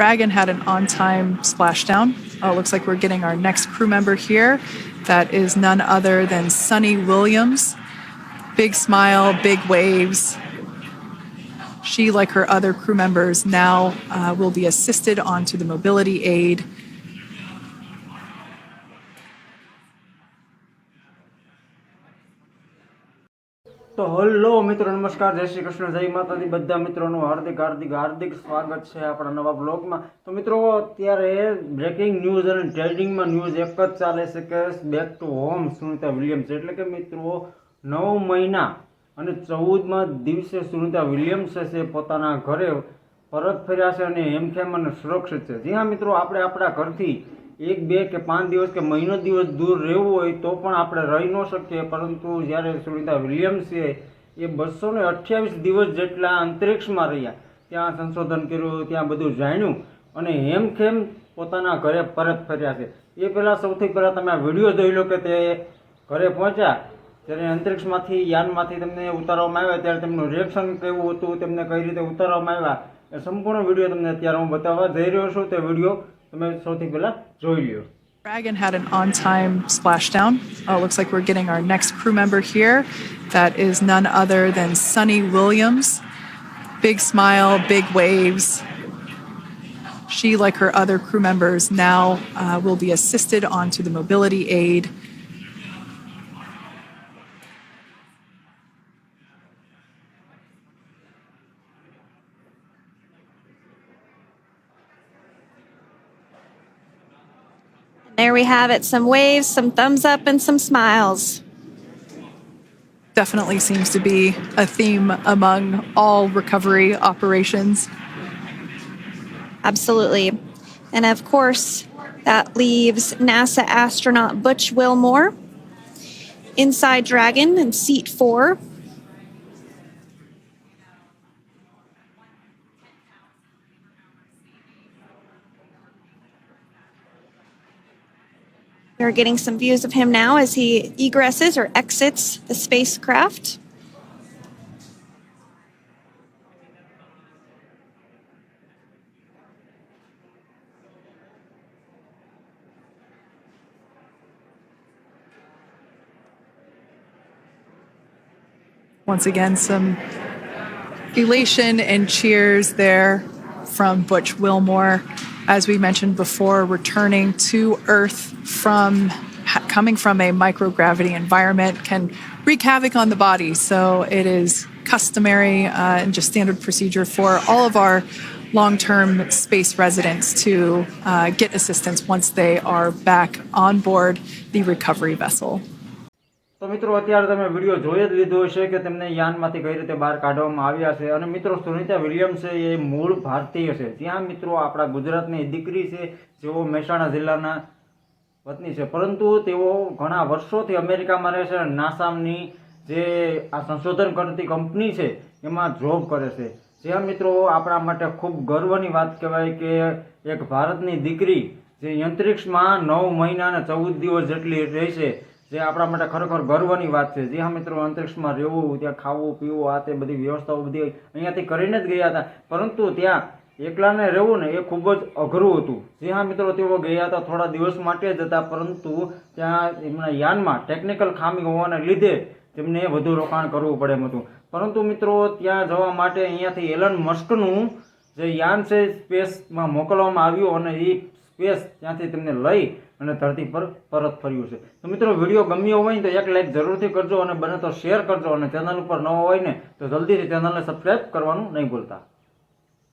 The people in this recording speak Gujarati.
Dragon had an on time splashdown. Oh, looks like we're getting our next crew member here. That is none other than Sunny Williams. Big smile, big waves. She, like her other crew members, now uh, will be assisted onto the mobility aid. તો હલો મિત્રો, નમસ્કાર, જય શ્રી કૃષ્ણ, જય માતાજી. બધા મિત્રોનું હાર્દિક હાર્દિક હાર્દિક સ્વાગત છે આપણા નવા બ્લોગમાં. તો મિત્રો, અત્યારે બ્રેકિંગ ન્યૂઝ અને ટ્રેડિંગમાં ન્યૂઝ એક જ ચાલે છે કે back to home Sunita Williams. એટલે કે મિત્રો, નવ મહિના અને ચૌદમાં દિવસે સુનિતા વિલિયમ્સ છે પોતાના ઘરે પરત ફર્યા છે અને હેમખેમ અને સુરક્ષિત છે. જી હા મિત્રો, આપણે આપણા ઘરથી એક, બે કે પાંચ દિવસ કે મહિનો દિવસ દૂર રહેવું હોય તો પણ આપણે રહી ન શકીએ. પરંતુ જ્યારે સુનિતા વિલિયમ્સ છે, એ બસો ને અઠ્યાવીસ દિવસ જેટલા અંતરિક્ષમાં રહ્યા, ત્યાં સંશોધન કર્યું, ત્યાં બધું જાણ્યું અને હેમખેમ પોતાના ઘરે પરત ફર્યા છે. એ પહેલાં સૌથી પહેલાં તમે આ વીડિયો જોઈ લો કે તે ઘરે પહોંચ્યા, જ્યારે અંતરિક્ષમાંથી, યાનમાંથી તેમને ઉતારવામાં આવ્યા, ત્યારે તેમનું રિએક્શન કેવું હતું, તેમને કઈ રીતે ઉતારવામાં આવ્યા, એ સંપૂર્ણ વીડિયો તમને અત્યારે હું બતાવવા જઈ રહ્યો છું. તે video તમે સૌથી પહેલાં જોઈ લ્યો Dragon had an on time splashdown. Oh, looks like we're getting our next crew member here. That is none other than Sunny Williams. Big smile, big waves. She, like her other crew members, now uh, will be assisted onto the mobility aid. There we have it some waves, some thumbs up, and some smiles. Definitely seems to be a theme among all recovery operations. Absolutely. And of course, that leaves NASA astronaut Butch Wilmore inside Dragon in seat four. We're getting some views of him now as he egresses or exits the spacecraft. Once again, some elation and cheers there from Butch Wilmore. As we mentioned before, returning to Earth from coming from a microgravity environment can wreak havoc on the body. So it is customary uh, and just standard procedure for all of our long term space residents to uh, get assistance once they are back on board the recovery vessel. તો મિત્રો, અત્યારે તમે વીડિયો જોઈ જ લીધો હશે કે તેમને યાનમાંથી કઈ રીતે બહાર કાઢવામાં આવ્યા છે. અને મિત્રો, સુનિતા વિલિયમ્સ છે, એ મૂળ ભારતીય છે. ત્યાં મિત્રો, આપણા ગુજરાતની દીકરી છે, જેઓ મહેસાણા જિલ્લાના વતની છે. પરંતુ તેઓ ઘણા વર્ષોથી અમેરિકામાં રહે છે નાસામની જે આ સંશોધન કરતી કંપની છે, એમાં જોબ કરે છે. જ્યાં મિત્રો, આપણા માટે ખૂબ ગર્વની વાત કહેવાય કે એક ભારતની દીકરી જે અંતરિક્ષમાં નવ મહિના અને ચૌદ દિવસ જેટલી રહી છે જે આપણા માટે ખરેખર ગર્વની વાત છે. જે હા મિત્રો, અંતરિક્ષમાં રહેવું, ત્યાં ખાવું, પીવું, આ તે બધી વ્યવસ્થાઓ બધી અહીંયાથી કરીને જ ગયા હતા. પરંતુ ત્યાં એકલાને રહેવું ને એ ખૂબ જ અઘરું હતું. જે હા મિત્રો, તેઓ ગયા હતા થોડા દિવસ માટે જ હતા, પરંતુ ત્યાં એમના યાનમાં ટેકનિકલ ખામી હોવાને લીધે તેમને વધુ રોકાણ કરવું પડે એમ હતું. પરંતુ મિત્રો, ત્યાં જવા માટે અહીંયાથી એલન મસ્કનું જે યાન છે, સ્પેસમાં મોકલવામાં આવ્યું અને એ સ્પેસ ત્યાંથી તેમને લઈ અને ધરતી પર પરત ફર્યું છે. તો મિત્રો, વીડિયો ગમ્યો હોય ને તો એક લાઈક જરૂરથી કરજો અને બને તો શેર કરજો અને ચેનલ ઉપર ન હોય ને તો જલ્દીથી ચેનલને સબસ્ક્રાઈબ કરવાનું નહીં ભૂલતા.